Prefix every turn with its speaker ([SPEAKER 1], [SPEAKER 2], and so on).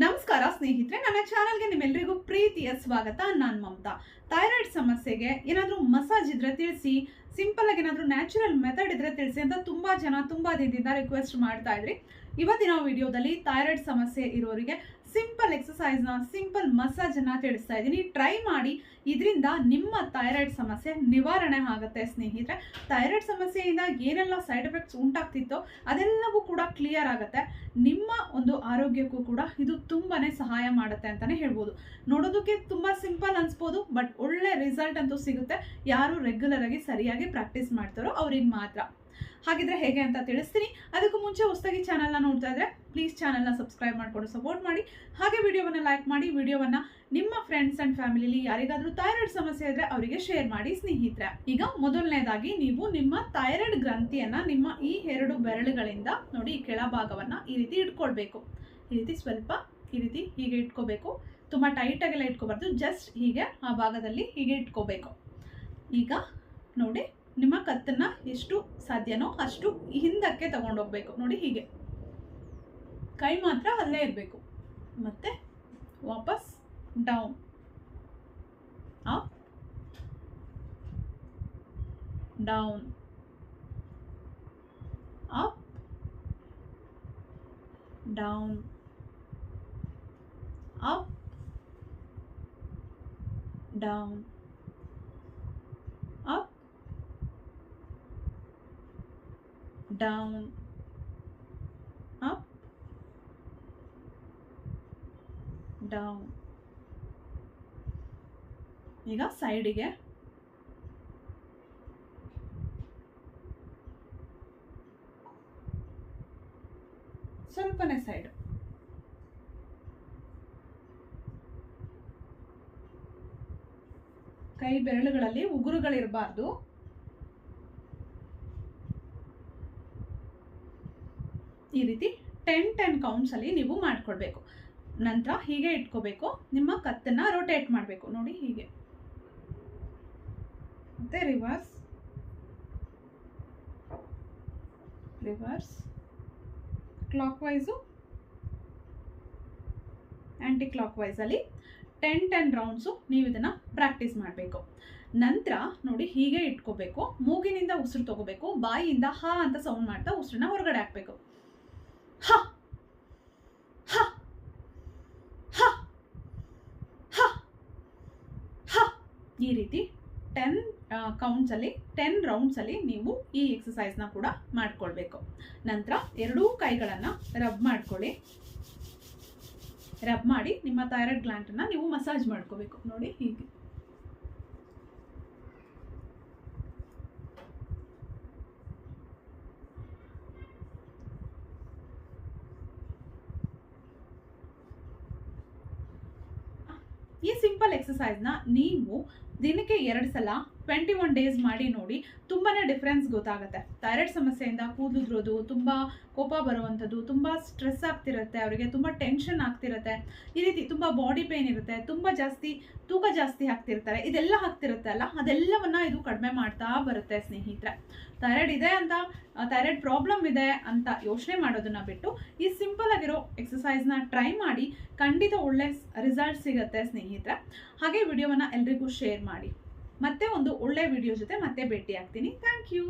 [SPEAKER 1] ನಮಸ್ಕಾರ ಸ್ನೇಹಿತರೆ, ನನ್ನ ಚಾನಲ್ಗೆ ನಿಮ್ಮೆಲ್ಲರಿಗೂ ಪ್ರೀತಿಯ ಸ್ವಾಗತ. ನಾನು ಮಮತಾ. ಥೈರಾಯ್ಡ್ ಸಮಸ್ಯೆಗೆ ಏನಾದರೂ ಮಸಾಜ್ ಇದ್ರೆ ತಿಳಿಸಿ, ಸಿಂಪಲ್ ಆಗಿ ಏನಾದರೂ ನ್ಯಾಚುರಲ್ ಮೆಥಡ್ ಇದ್ರೆ ತಿಳಿಸಿ ಅಂತ ತುಂಬಾ ಜನ ತುಂಬಾ ದಿನದಿಂದ ರಿಕ್ವೆಸ್ಟ್ ಮಾಡ್ತಾ ಇದ್ರಿ. ಇವತ್ತಿನ ವಿಡಿಯೋದಲ್ಲಿ ಥೈರಾಯ್ಡ್ ಸಮಸ್ಯೆ ಇರೋರಿಗೆ ಸಿಂಪಲ್ ಎಕ್ಸಸೈಸ್ನ ಸಿಂಪಲ್ ಮಸಾಜನ್ನ ತಿಳಿಸ್ತಾ ಇದ್ದೀನಿ. ಟ್ರೈ ಮಾಡಿ. ಇದರಿಂದ ನಿಮ್ಮ ಥೈರಾಯ್ಡ್ ಸಮಸ್ಯೆ ನಿವಾರಣೆ ಆಗುತ್ತೆ ಸ್ನೇಹಿತರೆ. ಥೈರಾಯ್ಡ್ ಸಮಸ್ಯೆಯಿಂದ ಏನೆಲ್ಲ ಸೈಡ್ ಎಫೆಕ್ಟ್ಸ್ ಉಂಟಾಗ್ತಿತ್ತೋ ಅದೆಲ್ಲವೂ ಕೂಡ ಕ್ಲಿಯರ್ ಆಗುತ್ತೆ. ನಿಮ್ಮ ಒಂದು ಆರೋಗ್ಯಕ್ಕೂ ಕೂಡ ಇದು ತುಂಬಾ ಸಹಾಯ ಮಾಡುತ್ತೆ ಅಂತಾನೆ ಹೇಳ್ಬೋದು. ನೋಡೋದಕ್ಕೆ ತುಂಬ ಸಿಂಪಲ್ ಅನಿಸ್ಬೋದು, ಬಟ್ ಒಳ್ಳೆ ರಿಸಲ್ಟ್ ಅಂತೂ ಸಿಗುತ್ತೆ. ಯಾರು ರೆಗ್ಯುಲರ್ ಆಗಿ ಸರಿಯಾಗಿ ಪ್ರಾಕ್ಟೀಸ್ ಮಾಡ್ತಾರೋ ಅವ್ರಿಗೆ ಮಾತ್ರ. ಹಾಗಿದ್ರೆ ಹೇಗೆ ಅಂತ ತಿಳಿಸ್ತೀನಿ. ಅದಕ್ಕೂ ಮುಂಚೆ ಹೊಸದಾಗಿ ಚಾನಲ್ನ ನೋಡ್ತಾ ಇದ್ರೆ ಪ್ಲೀಸ್ ಚಾನಲ್ನ ಸಬ್ಸ್ಕ್ರೈಬ್ ಮಾಡಿಕೊಂಡು ಸಪೋರ್ಟ್ ಮಾಡಿ. ಹಾಗೆ ವಿಡಿಯೋವನ್ನು ಲೈಕ್ ಮಾಡಿ, ವಿಡಿಯೋವನ್ನು ನಿಮ್ಮ ಫ್ರೆಂಡ್ಸ್ ಅಂಡ್ ಫ್ಯಾಮಿಲಿಲಿ ಯಾರಿಗಾದರೂ ಥೈರಾಯ್ಡ್ ಸಮಸ್ಯೆ ಇದ್ರೆ ಅವರಿಗೆ ಶೇರ್ ಮಾಡಿ ಸ್ನೇಹಿತರೆ. ಈಗ ಮೊದಲನೇದಾಗಿ ನೀವು ನಿಮ್ಮ ಥೈರಾಯ್ಡ್ ಗ್ರಂಥಿಯನ್ನು, ನಿಮ್ಮ ಈ ಎರಡು ಬೆರಳುಗಳಿಂದ ನೋಡಿ ಕೆಳಭಾಗವನ್ನ ಈ ರೀತಿ ಇಟ್ಕೊಳ್ಬೇಕು. ಈ ರೀತಿ ಸ್ವಲ್ಪ ಈ ರೀತಿ ಹೀಗೆ ಇಟ್ಕೋಬೇಕು. ತುಂಬ ಟೈಟಾಗೆಲ್ಲ ಇಟ್ಕೋಬಾರ್ದು ಜಸ್ಟ್ ಹೀಗೆ ಆ ಭಾಗದಲ್ಲಿ ಹೀಗೆ ಇಟ್ಕೋಬೇಕು. ಈಗ ನೋಡಿ ನಿಮ್ಮ ಕತ್ತನ್ನ ಎಷ್ಟು ಸಾಧ್ಯನೋ ಅಷ್ಟು ಹಿಂದಕ್ಕೆ ತಗೊಂಡೋಗ್ಬೇಕು. ನೋಡಿ ಹೀಗೆ. ಕೈ ಮಾತ್ರ ಅಲ್ಲೇ ಇರಬೇಕು. ಮತ್ತೆ ವಾಪಸ್ down. Up. Down. Up. Down. Up. Down up down. Up. Down. ಈಗ ಸೈಡಿಗೆ. ಸ್ವಲ್ಪನೇ ಸೈಡ್. ಕೈ ಬೆರಳುಗಳಲ್ಲಿ ಉಗುರುಗಳಿರಬಾರ್ದು. ಈ ರೀತಿ ಟೆನ್ ಟೆನ್ ಕೌಂಟ್ಸ್ ಅಲ್ಲಿ ನೀವು ಮಾಡ್ಕೊಳ್ಬೇಕು. ನಂತರ ಹೀಗೆ ಇಟ್ಕೋಬೇಕು. ನಿಮ್ಮ ಕತ್ತನ್ನ ರೊಟೇಟ್ ಮಾಡಬೇಕು. ನೋಡಿ ಹೀಗೆ. ಮತ್ತೆ reverse reverse clockwise anti clock ವೈಸಲ್ಲಿ ten ten rounds ನೀವು ಇದನ್ನು ಪ್ರಾಕ್ಟೀಸ್ ಮಾಡಬೇಕು. ನಂತರ ನೋಡಿ ಹೀಗೆ ಇಟ್ಕೋಬೇಕು. ಮೂಗಿನಿಂದ ಉಸಿರು ತಗೋಬೇಕು. ಬಾಯಿಯಿಂದ ಹಾ ಅಂತ ಸೌಂಡ್ ಮಾಡ್ತಾ ಉಸಿರನ್ನ ಹೊರಗಡೆ ಹಾಕಬೇಕು. ಹ ಈ ರೀತಿ ಟೆನ್ ಕೌಂಟ್ಸಲ್ಲಿ ಟೆನ್ ರೌಂಡ್ಸಲ್ಲಿ ನೀವು ಈ ಎಕ್ಸಸೈಸ್ನ ಕೂಡ ಮಾಡ್ಕೊಳ್ಬೇಕು. ನಂತರ ಎರಡೂ ಕೈಗಳನ್ನು ರಬ್ ಮಾಡ್ಕೊಳ್ಳಿ. ರಬ್ ಮಾಡಿ ನಿಮ್ಮ ಥೈರಾಯ್ಡ್ ಗ್ಲ್ಯಾಂಡನ್ನ ನೀವು ಮಸಾಜ್ ಮಾಡ್ಕೋಬೇಕು. ನೋಡಿ ಹೀಗೆ. ಈ ಸಿಂಪಲ್ ಎಕ್ಸಸೈಸ್ನ ನೀವು ದಿನಕ್ಕೆ ಎರಡು ಸಲ ಟ್ವೆಂಟಿ ಒನ್ ಡೇಸ್ ಮಾಡಿ ನೋಡಿ ತುಂಬಾ ಡಿಫ್ರೆನ್ಸ್ ಗೊತ್ತಾಗುತ್ತೆ. ಥೈರಾಯ್ಡ್ ಸಮಸ್ಯೆಯಿಂದ ಕೂದಲುದ್ರೋದು, ತುಂಬ ಕೋಪ ಬರುವಂಥದ್ದು, ತುಂಬ ಸ್ಟ್ರೆಸ್ ಆಗ್ತಿರುತ್ತೆ, ಅವರಿಗೆ ತುಂಬ ಟೆನ್ಷನ್ ಆಗ್ತಿರುತ್ತೆ. ಈ ರೀತಿ ತುಂಬ ಬಾಡಿ ಪೇನ್ ಇರುತ್ತೆ, ತುಂಬ ಜಾಸ್ತಿ, ತೂಕ ಜಾಸ್ತಿ ಆಗ್ತಿರ್ತಾರೆ. ಇದೆಲ್ಲ ಆಗ್ತಿರುತ್ತೆ ಅಲ್ಲ? ಅದೆಲ್ಲವನ್ನ ಇದು ಕಡಿಮೆ ಮಾಡ್ತಾ ಬರುತ್ತೆ ಸ್ನೇಹಿತರೆ. ಥೈರಾಯ್ಡ್ ಇದೆ ಅಂತ ಥೈರಾಯ್ಡ್ ಪ್ರಾಬ್ಲಮ್ ಇದೆ ಅಂತ ಯೋಚನೆ ಮಾಡೋದನ್ನ ಬಿಟ್ಟು, ಈ ಸಿಂಪಲ್ ಆಗಿರೋ ಎಕ್ಸಸೈಸ್ನ ಟ್ರೈ ಮಾಡಿ ಖಂಡಿತ ಒಳ್ಳೆ ರಿಸಲ್ಟ್ ಸಿಗುತ್ತೆ ಸ್ನೇಹಿತರೆ. ಹಾಗೆ ವಿಡಿಯೋವನ್ನ ಎಲ್ರಿಗೂ ಶೇರ್ ಮಾಡಿ. ಮತ್ತೆ ಒಂದು ಒಳ್ಳೆ ವಿಡಿಯೋ ಜೊತೆ ಮತ್ತೆ ಭೇಟಿ ಆಗ್ತೀನಿ ಥ್ಯಾಂಕ್ ಯು